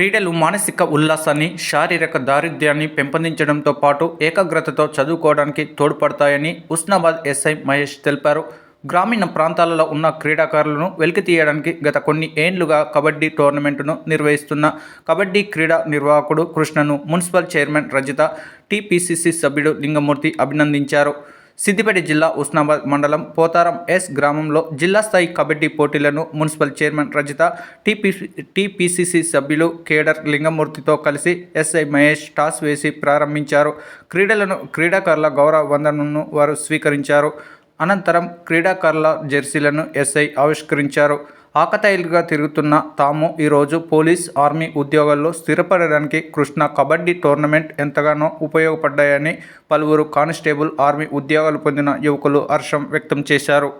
క్రీడలు మానసిక ఉల్లాసాన్ని శారీరక దారిద్ర్యాన్ని పెంపొందించడంతో పాటు ఏకాగ్రతతో చదువుకోవడానికి తోడ్పడతాయని ఉస్నాబాద్ ఎస్ఐ మహేష్ తెలిపారు. గ్రామీణ ప్రాంతాలలో ఉన్న క్రీడాకారులను వెలికి తీయడానికి గత కొన్ని ఏండ్లుగా కబడ్డీ టోర్నమెంటును నిర్వహిస్తున్న కబడ్డీ క్రీడా నిర్వాహకుడు కృష్ణను మున్సిపల్ చైర్మన్ రజిత టీపీసీసీ సభ్యుడు లింగమూర్తి అభినందించారు. సిద్దిపేట జిల్లా ఉస్నాబాద్ మండలం పోతారం ఎస్ గ్రామంలో జిల్లా స్థాయి కబడ్డీ పోటీలను municipal chairman Rajitha TPC TPCC సభ్యులు కేడర్ లింగమూర్తితో కలిసి ఎస్ఐ మహేష్ టాస్ వేసి ప్రారంభించారు. క్రీడలను క్రీడాకారుల గౌరవ వందనను వారు స్వీకరించారు. అనంతరం క్రీడాకారుల జెర్సీలను ఎస్ఐ ఆవిష్కరించారు. ఆకతాయిలుగా తిరుగుతున్న తాము ఈరోజు పోలీస్ ఆర్మీ ఉద్యోగాల్లో స్థిరపడడానికి కృష్ణ కబడ్డీ టోర్నమెంట్ ఎంతగానో ఉపయోగపడ్డాయని పలువురు కానిస్టేబుల్ ఆర్మీ ఉద్యోగాలు పొందిన యువకులు హర్షం వ్యక్తం చేశారు.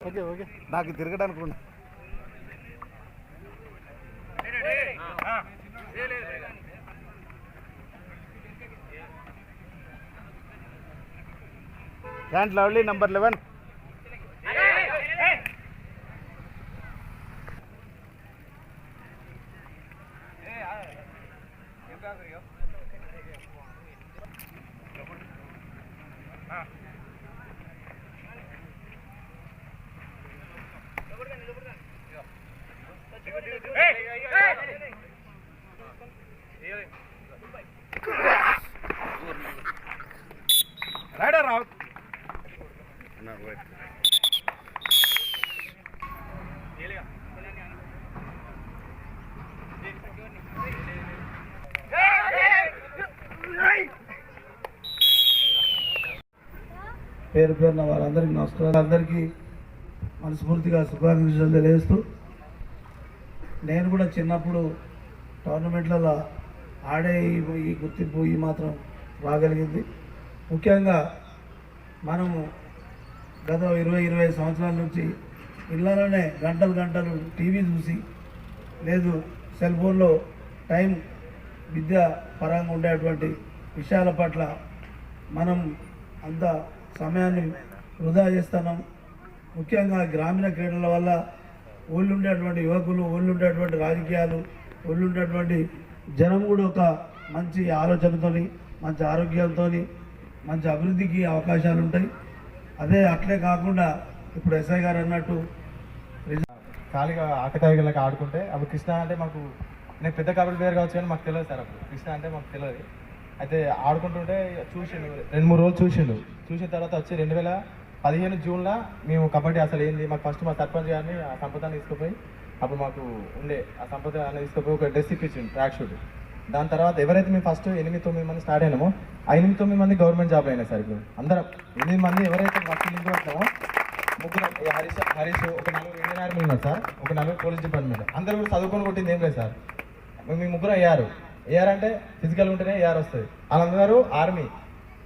Okay okay. నాకు తిరగడానికి pant lovely number eleven Hey! Hey! Iya, iya, iya. Hey! Hey! పేరు పేరున వారందరికీ నమస్కారం అందరికీ మనస్ఫూర్తిగా శుభాకాంక్షలు తెలియజేస్తూ నేను కూడా చిన్నప్పుడు టోర్నమెంట్లలో ఆడే ఈ- గుర్తింపు ఈ మాత్రం రాగలిగింది. ముఖ్యంగా మనము గత ఇరవై ఇరవై సంవత్సరాల నుంచి ఇళ్ళలోనే గంటలు గంటలు టీవీ చూసి లేదు సెల్ ఫోన్లో టైం విద్య పరంగా ఉండేటువంటి విషయాల పట్ల మనం అంత సమయాన్ని వృధా చేస్తున్నాం. ముఖ్యంగా గ్రామీణ క్రీడల వల్ల ఊళ్ళో ఉండేటువంటి యువకులు ఊళ్ళో ఉండేటువంటి రాజకీయాలు ఊళ్ళో ఉండేటువంటి జనం కూడా ఒక మంచి ఆలోచనతో మంచి ఆరోగ్యంతో మంచి అభివృద్ధికి అవకాశాలు ఉంటాయి. అదే అట్లే కాకుండా ఇప్పుడు ఎస్ఐ గారు అన్నట్టు ఖాళీగా ఆకతాయిగలకి ఆడుకుంటే అప్పుడు కృష్ణ అంటే మాకు నేను పెద్ద కబడ్డీ ప్లేయర్ కావచ్చు కానీ మాకు తెలియదు సార్ అప్పుడు. కృష్ణ అంటే మాకు తెలియదు. అయితే ఆడుకుంటుంటే చూసిండు రెండు మూడు రోజులు చూసిండు. చూసిన తర్వాత వచ్చి రెండు వేల పదిహేను జూన్లో మేము కబడ్డీ అసలు ఏంది మాకు ఫస్ట్ మా సర్పంచ్ గారిని ఆ సంపదాన్ని తీసుకుపోయి అప్పుడు మాకు ఉండే ఆ సంపద తీసుకుపోయి ఒక డ్రెస్ ఇప్పించింది ట్రాక్ షూట్. దాని తర్వాత ఎవరైతే మేము ఫస్ట్ ఎనిమిది తొమ్మిది మంది స్టార్ట్ అయినామో ఆ ఎనిమిది తొమ్మిది మంది గవర్నమెంట్ జాబ్లు అయినా సార్ ఇప్పుడు. అందరం ఎనిమిది మంది ఎవరైతే ఫస్ట్ లింక్ పట్టామో ముగ్గురు హరీష్ హరీష్ ఒక నలుగురు ఇండియన్ ఆర్మీ ఉన్నారు సార్ ఒక నలుగురు పోలీస్ డిపార్ట్మెంట్. అందరూ కూడా చదువుకొని కొట్టింది ఏం లేదు సార్. మేము మీ ముగ్గురు అయ్యారు. ఏఆర్ అంటే ఫిజికల్ ఉంటేనే ఏఆర్ వస్తుంది. వాళ్ళందరూ ఆర్మీ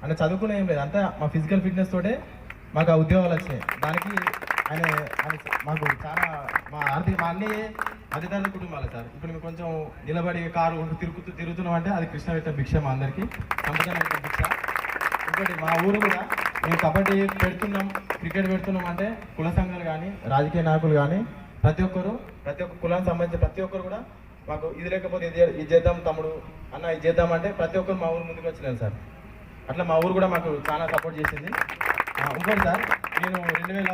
అంటే చదువుకునే ఏం లేదు. అంతా మా ఫిజికల్ ఫిట్నెస్ తోటే మాకు ఆ ఉద్యోగాలు వచ్చినాయి. దానికి ఆయన మాకు చాలా మా ఆర్థిక మా అన్ని మధ్యతరగతి కుటుంబాలు సార్. ఇప్పుడు మేము కొంచెం నిలబడి కారు తిరుగుతూ తిరుగుతున్నాం అంటే అది కృష్ణ పెట్టిన భిక్ష మా అందరికీ. సంపద భిక్ష. ఇంకోటి మా ఊరు కూడా మేము కబడ్డీ పెడుతున్నాం క్రికెట్ పెడుతున్నాం అంటే కుల సంఘాలు కానీ రాజకీయ నాయకులు కానీ ప్రతి ఒక్కరు ప్రతి ఒక్క కులానికి సంబంధించిన ప్రతి ఒక్కరు కూడా మాకు ఇది లేకపోతే ఇది ఇది చేద్దాం తమ్ముడు. అన్న ఇది చేద్దాం అంటే ప్రతి ఒక్కరు మా ఊరు ముందుకు వచ్చినారు సార్. అట్లా మా ఊరు కూడా మాకు చాలా సపోర్ట్ చేసింది. ఇంకోటి సార్ నేను రెండు వేల